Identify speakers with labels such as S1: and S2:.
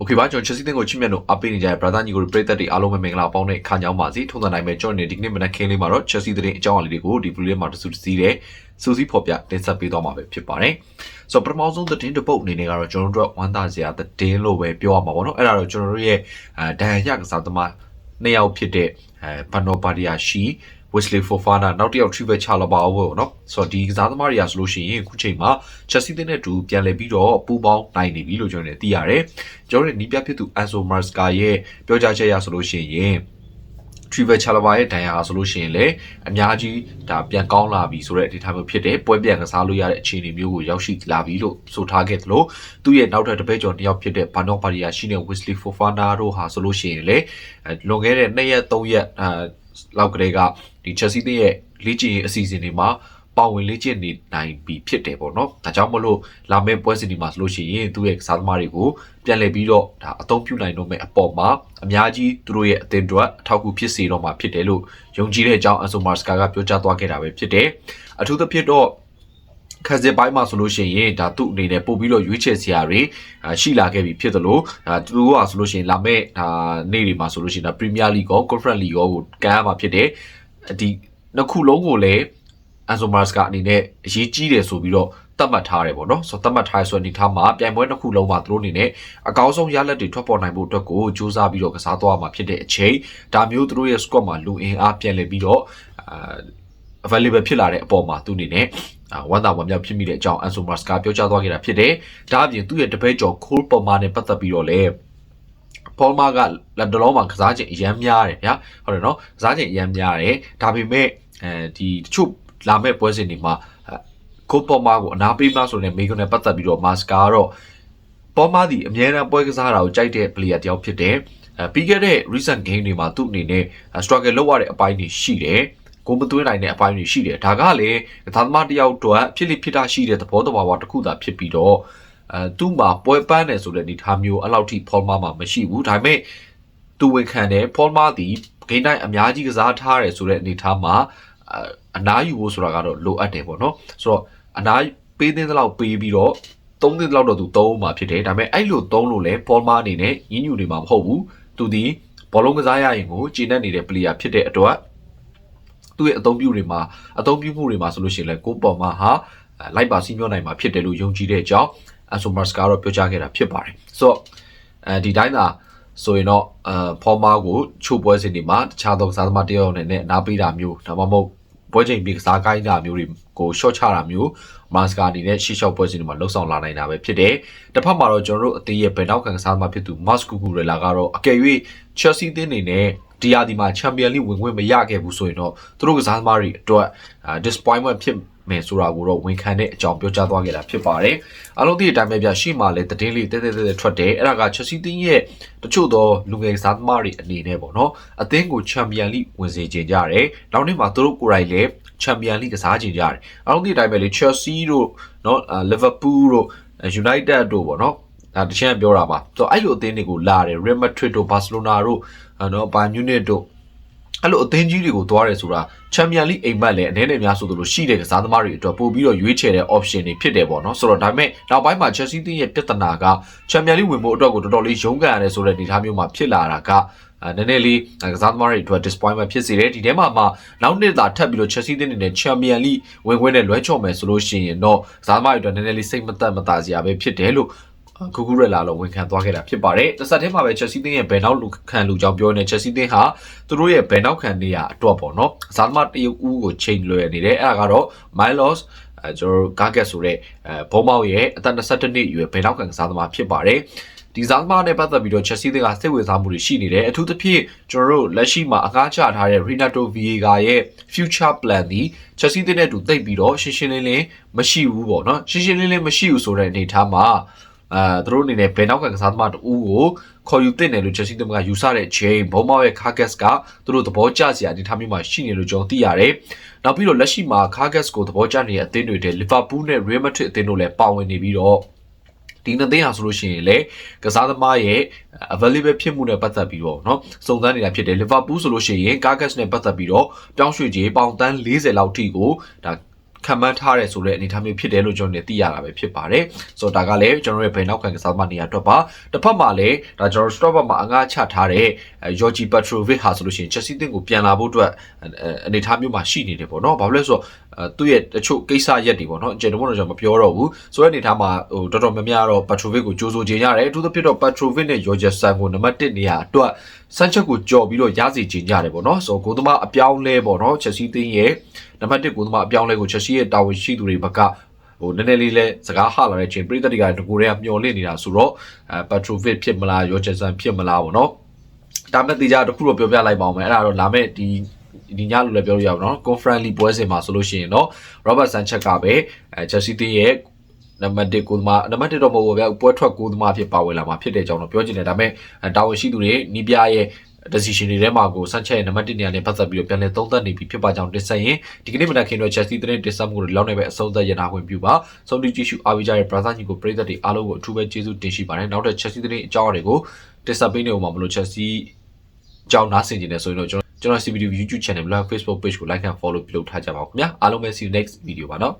S1: โอเคပါကျွန်တော် Chelsea တင်းကိုချစ်မြတ်လို့အပေးနေကြတဲ့ brother ညီကိုပရိသတ်တွေအားလုံးပဲမင်္ဂလာပေါင်းတဲ့ခါညောင်းပါစီထုံးတဲ့နိုင်မဲ့ကျွန်တော်နေဒီကနေ့မနက်ခင်းလေးမှာတော့ Chelsea တင်းအကြောင်းအရာလေးတွေကိုဒီ video လေးမှာတစုတစည်းတဲ့စူးစီးဖော်ပြတင်ဆက်ပေးသွားမှာပဲဖြစ်ပါတယ်ဆိုတော့ပထမဆုံးသတင်းတစ်ပုတ်အနေနဲ့ကတော့ကျွန်တော်တို့ဝမ်းသာစရာသတင်းလို့ပဲပြောရမှာပေါ့နော်အဲ့ဒါတော့ကျွန်တော်တို့ရဲ့အဲဒန်ရကစားသမားနှစ်ယောက်ဖြစ်တဲ့အဲဘန်နိုပါဒီယာရှိ Wesley Fofana နောက်တစ်ယောက် Trevor Chalobah ပေါ့နော်ဆိုတော့ဒီကစားသမားတွေကဆိုလို့ရှိရင်အခုချိန်မှာ Chelsea တင်းနဲ့တူပြန်လည်ပြီးတော့ပူးပေါင်းနိုင်နေပြီလို့ကျွန်တော်တို့သိရတယ်ကျွန်တော်တို့နီးပြဖြစ်သူ Enzo Maresca ရဲ့ပြောကြားချက်အရဆိုလို့ရှိရင် Trevor Chalobah ရဲ့ဒဏ်ရာဆိုလို့ရှိရင်လည်းအများကြီးဒါပြန်ကောင်းလာပြီဆိုတဲ့အနေအထားမျိုးဖြစ်တယ်ပွဲပြန်ကစားလို့ရတဲ့အခြေအနေမျိုးကိုရောက်ရှိလာပြီလို့ဆိုထားခဲ့သလိုသူ့ရဲ့နောက်ထပ်တပည့်ကျော်တစ်ယောက်ဖြစ်တဲ့ Bano Paria ရှိတဲ့ Wesley Fofana တို့ဟာဆိုလို့ရှိရင်လည်းလွန်ခဲ့တဲ့2ရက်3ရက်အာလောက်ကလေးကဒီ Chelsea တဲ့ရဲ့လေ့ကျင့်ရေးအစီအစဉ်တွေမှာ ပါဝင်လေ့ကျင့်နေနိုင်ပြီဖြစ်တယ်ပေါ့နော်။ဒါကြောင့်မလို့လာမယ့်ပွဲစဉ်ဒီမှာဆိုလို့ရှိရင်သူ့ရဲ့ကစားသမားတွေကိုပြန်လည်ပြီးတော့ဒါအသုံးပြုနိုင်တော့မယ့်အပေါ်မှာအများကြီးသူတို့ရဲ့အသင်းအတွက်အထောက်အကူဖြစ်စေတော့မှာဖြစ်တယ်လို့ယုံကြည်တဲ့အကြောင်းအဆိုမာစကာကပြောကြားသွားခဲ့တာပဲဖြစ်တယ်။အထူးသဖြင့်တော့ခက်စစ်ပိုင်းမှာဆိုလို့ရှိရင်ဒါသူ့အနေနဲ့ပို့ပြီးတော့ရွေးချယ်စရာတွေရှိလာခဲ့ပြီဖြစ်သလိုဒါသူတို့ကဆိုလို့ရှိရင်လာမယ့်ဒါနေ့တွေမှာဆိုလို့ရှိရင်ဒါပရီးမီးယားလိဂ်ရောကွန်ဖရင့်လိဂ်ရောကိုကန်ရမှာဖြစ်တယ်ဒီနှစ်ခုလုံးကိုလည်း အန်ဆိုမာစကာအနေနဲ့အရေးကြီးတယ်ဆိုပြီးတော့သတ်မှတ်ထားတယ်ပေါ့နော်ဆိုတော့သတ်မှတ်ထားရဆိုတဲ့အနေထားမှာပြိုင်ပွဲတစ်ခုလုံးမှာသူတို့အနေနဲ့အကောင်းဆုံးရလဒ်တွေထွက်ပေါ်နိုင်ဖို့အတွက်ကိုစူးစမ်းပြီးတော့ကစားသွားမှာဖြစ်တဲ့အချိန်ဒါမျိုးသူတို့ရဲ့ squad မှာလူအင်အားပြန်လည်ပြီးတော့အာ available ဖြစ်လာတဲ့အပေါ်မှာသူအနေနဲ့ဝမ်းသာဝမ်းမြောက်ဖြစ်မိတဲ့အကြောင်းအန်ဆိုမာစကာပြောကြားသွားခဲ့တာဖြစ်တယ်။ဒါအပြင်သူ့ရဲ့တပည့်ကျော်ခိုးပေါ်မာနဲ့ပတ်သက်ပြီးတော့လည်းပေါ်မာကလက်တလုံးမှာကစားခြင်းအရန်များတယ်ဗျာဟုတ်တယ်နော်ကစားခြင်းအရန်များတယ်ဒါပေမဲ့အဲဒီတချို့ လာမဲ့ပွဲစဉ်တွေမှာကိုပေါ်မာကိုအနာပေးမှဆိုတဲ့မိကွန်းနဲ့ပတ်သက်ပြီးတော့မာစကာကတော့ပေါ်မာဒီအမြဲတမ်းပွဲကစားတာကိုကြိုက်တဲ့ player တယောက်ဖြစ်တယ်အဲပြီးခဲ့တဲ့ recent game တွေမှာသူ့အနေနဲ့ struggle လုပ်ရတဲ့အပိုင်းတွေရှိတယ်ကိုမသွင်းနိုင်တဲ့အပိုင်းတွေရှိတယ်ဒါကလည်းသာသမားတယောက်အတွက်ဖြစ်လိဖြစ်တာရှိတဲ့သဘောတဘာဝတစ်ခုသာဖြစ်ပြီးတော့အဲသူ့မှာပွဲပန်းတယ်ဆိုတဲ့ဒီထားမျိုးအဲ့လောက်ထိဖော်မာမှာမရှိဘူးဒါပေမဲ့သူဝင်ခံတယ်ဖော်မာဒီဂိမ်းတိုင်းအများကြီးကစားထားတယ်ဆိုတဲ့အနေထားမှာ အနားယူဖို့ဆိုတာကတော့လိုအပ်တယ်ပေါ့နော်ဆိုတော့အနားပေးတဲ့လောက်ပေးပြီးတော့သုံးတဲ့လောက်တော့သူသုံးမှာဖြစ်တယ်ဒါပေမဲ့အဲ့လိုသုံးလို့လဲဖော်မာအနေနဲ့ရင်းညူနေမှာမဟုတ်ဘူးသူဒီဘောလုံးကစားရရင်ကိုကျင်းနေတဲ့ player ဖြစ်တဲ့အတွက်သူ့ရဲ့အသုံးပြုတွေမှာအသုံးပြုမှုတွေမှာဆိုလို့ရှိရင်လည်းကိုပေါ်မှာဟာလိုက်ပါစီးမျောနိုင်မှာဖြစ်တယ်လို့ယုံကြည်တဲ့အကြောင်းအဆိုမာစကာတော့ပြောကြားခဲ့တာဖြစ်ပါတယ်ဆိုတော့အဲဒီတိုင်းသာဆိုရင်တော့အဖော်မာကိုချို့ပွဲစဉ်တွေမှာတခြားသောကစားသမားတယောက်နဲ့နဲ့နားပေးတာမျိုးဒါမှမဟုတ် ပွဲချိန်ပြီးကစားကိုင်းတာမျိုးတွေကို short ချတာမျိုးမာစကာအနေနဲ့ရှေ့လျှောက်ပွဲစဉ်တွေမှာလှုပ်ဆောင်လာနိုင်တာပဲဖြစ်တယ်။တစ်ဖက်မှာတော့ကျွန်တော်တို့အသေးရဲ့ဘယ်နောက်ခံကစားသမားဖြစ်သူ Mas Cucurella ကတော့အကယ်၍ Chelsea အသင်းအနေနဲ့ ဒီယာဒီမှာချန်ပီယံလိဝင်ခွင့်မရခဲ့ဘူးဆိုရင်တော့သူတို့ကစားသမားတွေအတွက် disappointment ဖြစ်မယ်ဆိုတာကိုတော့ဝန်ခံတဲ့အကြောင်းပြောကြားသွားခဲ့တာဖြစ်ပါတယ်။အလုံးသည့်အတိုင်းပဲပြရှေ့မှာလည်းတည်င်းလေးတဲတဲတဲထွက်တယ်။အဲ့ဒါက Chelsea တင်းရဲ့တချို့သောလူငယ်စားသမားတွေအနေနဲ့ပေါ့နော်။အသင်းကိုချန်ပီယံလိဝင်စေခြင်းကြတယ်။နောက်နေ့မှာသူတို့ကိုယ်တိုင်လည်းချန်ပီယံလိကစားခြင်းကြတယ်။အလုံးသည့်အတိုင်းပဲလေ Chelsea တို့နော် Liverpool တို့ United တို့ပေါ့နော်။ ဒါတချင်ပြောတာပါ။ဆိုတော့အဲ့လိုအသင်းတွေကိုလာတယ် Real Madrid တို့ Barcelona တို့နော် Bayern Munich တို့အဲ့လိုအသင်းကြီးတွေကိုသွားရဲဆိုတာချန်ပီယံလိအိမ်မက်လည်းအနေနဲ့များဆိုသလိုရှိတဲ့ကစားသမားတွေအတွက်ပို့ပြီးတော့ရွေးချယ်တဲ့ option တွေဖြစ်တယ်ပေါ့နော်ဆိုတော့ဒါပေမဲ့နောက်ပိုင်းမှာ Chelsea တင်းရဲ့ပြဿနာကချန်ပီယံလိဝင်ဖို့အတွက်ကိုတော်တော်လေးရုန်းကန်ရတယ်ဆိုတဲ့အနေအထားမျိုးမှာဖြစ်လာတာကအဲနည်းနည်းလေးကစားသမားတွေအတွက် disappointment ဖြစ်စေတယ်ဒီထဲမှာမှနောက်နှစ်သာထပ်ပြီးတော့ Chelsea တင်းနေတဲ့ Champion League ဝင်ခွင့်နဲ့လွဲချော်မယ်ဆိုလို့ရှိရင်တော့ကစားသမားတွေအတွက်နည်းနည်းလေးစိတ်မသက်မသာစရာပဲဖြစ်တယ်လို့ ဂူဂူရလာလို့ဝန်ခံသွားခဲ့တာဖြစ်ပါတယ်။တစ်ဆက်တည်းမှာပဲ Chelsea တင်းရဲ့ဘယ်နောက်လူခံလူကြောင့်ပြောနေ Chelsea တင်းဟာသူတို့ရဲ့ဘယ်နောက်ခံနေရအတွက်ပေါ့နော်။ဇာသမားတရုတ်ဦးကိုချိန်လွယ်နေတယ်။အဲ့ဒါကတော့ Milos အဲကျွန်တော်တို့ Garget ဆိုတဲ့အဲဘုံမောက်ရဲ့အသက်22နှစ်အရွယ်ဘယ်နောက်ခံကစားသမားဖြစ်ပါတယ်။ဒီဇာသမားနဲ့ပတ်သက်ပြီးတော့ Chelsea တင်းကစိတ်ဝင်စားမှုတွေရှိနေတယ်။အထူးသဖြင့်ကျွန်တော်တို့လက်ရှိမှာအကားချထားတဲ့ Renato Vieira ရဲ့ future plan ဒီ Chelsea တင်းနဲ့တူတိတ်ပြီးတော့ရှင်းရှင်းလင်းလင်းမရှိဘူးပေါ့နော်။ရှင်းရှင်းလင်းလင်းမရှိဘူးဆိုတဲ့အနေအထားမှာ အဲသူတို့အနေနဲ့ဘယ်နောက်ကကစားသမားတူကိုခေါ်ယူတင်တယ်လို့ Chelsea တမကယူဆတဲ့ချိန်ဘုံမောက်ရဲ့ Carcass ကသူတို့သဘောကျစရာဒီထားမျိုးမှာရှိနေလို့ကျွန်တော်သိရတယ်။နောက်ပြီးတော့လက်ရှိမှာ Carcass ကိုသဘောကျနေတဲ့အသင်းတွေတဲ့ Liverpool နဲ့ Real Madrid အသင်းတို့လည်းပါဝင်နေပြီးတော့ဒီနှစ်သိန်းဟာဆိုလို့ရှိရင်လေကစားသမားရဲ့ available ဖြစ်မှုနဲ့ပတ်သက်ပြီးတော့เนาะစုံစမ်းနေတာဖြစ်တယ် Liverpool ဆိုလို့ရှိရင် Carcass နဲ့ပတ်သက်ပြီးတော့ပြောင်းရွှေ့ကြေးပေါင်တန်း40လောက်ထိကိုဒါ ခံမှန်းထားတယ်ဆိုတဲ့အနေအထားမျိုးဖြစ်တယ်လို့ကျွန်တော်တို့သိရတာပဲဖြစ်ပါတယ်ဆိုတော့ဒါကလည်းကျွန်တော်ရဲ့ဘယ်နောက်ခံကစားသမားနေရာအတွက်ပါတစ်ဖက်မှာလည်းဒါကျွန်တော် stop မှာအငှားချထားတဲ့ Georgi Petrovic ဟာဆိုလို့ရှိရင် Chelsea တင်းကိုပြန်လာဖို့အတွက်အနေအထားမျိုးမှာရှိနေတယ်ပေါ့နော်ဘာဖြစ်လဲဆိုတော့သူ့ရဲ့တချို့ကိစ္စရက်တွေပေါ့နော်ကျွန်တော်တို့ကျွန်တော်မပြောတော့ဘူးဆိုတဲ့အနေအထားမှာဟိုတော်တော်များများတော့ Petrovic ကိုကြိုးစိုးခြင်းရတယ်အထူးသဖြင့်တော့ Petrovic နဲ့ Jorgensen ကိုနံပါတ်1နေရာအတွက်စမ်းချက်ကိုကြော်ပြီးတော့ရစီခြင်းကြတယ်ပေါ့နော်ဆိုတော့ကိုသမားအပြောင်းလဲပေါ့နော် Chelsea တင်းရဲ့နံပါတ်1ကိုသမားအပြောင်းလဲကို Chelsea ရဲ့တာဝန်ရှိသူတွေဘက်ကဟိုနည်းနည်းလေးလဲစကားဟလာတဲ့ချိန်ပြည်သက်တွေကတကူတွေကမျောလင့်နေတာဆိုတော့အဲ Petrovic ဖြစ်မလား Jorgensen ဖြစ်မလားပေါ့နော်ဒါမဲ့တေချာတစ်ခုတော့ပြောပြလိုက်ပါအောင်မယ်အဲ့ဒါတော့လာမဲ့ဒီ ဒီညလိုလည်းပြောလို့ရပါတော့ conference league ပွဲစဉ်မှာဆိုလို့ရှိရင်တော့ Robert Sanchez ကပဲအဲ Chelsea တင်းရဲ့နံပါတ်1ကိုသမားနံပါတ်1တော့မဟုတ်ဘူးဗျာပွဲထွက်ကိုသမားဖြစ်ပါဝင်လာမှာဖြစ်တဲ့အကြောင်းတော့ပြောချင်တယ်ဒါပေမဲ့တာဝန်ရှိသူတွေနီးပြရဲ့ decision တွေထဲမှာကိုဆန့်ချက်ရဲ့နံပါတ်1နေရာနဲ့ပတ်သက်ပြီးတော့ပြန်လည်သုံးသပ်နေပြီဖြစ်ပါကြောင်းတင်ဆက်ရင်ဒီကနေ့မနက်ခင်းတော့ Chelsea သတင်းတင်ဆက်မှုတွေလောက်နေပဲအဆုံးသတ်ရနာခွင့်ပြုပါဆုံးဖြတ်ကြည့်ရှုအားပေးကြတဲ့ brother ညီကိုပရိသတ်တွေအားလုံးကိုအထူးပဲကျေးဇူးတင်ရှိပါတယ်နောက်ထပ် Chelsea သတင်းအကြောင်းအရာတွေကိုတင်ဆက်ပေးနေဦးမှာမလို့ Chelsea အကြောင်းနားဆင်နေတယ်ဆိုရင်တော့ကျွန်တော် ကျွန်တော် CVD YouTube channel မှာ Facebook page ကို like and follow ပြုလုပ်ထားကြပါဦးခင်ဗျာအားလုံးပဲ see you next video ပါနော်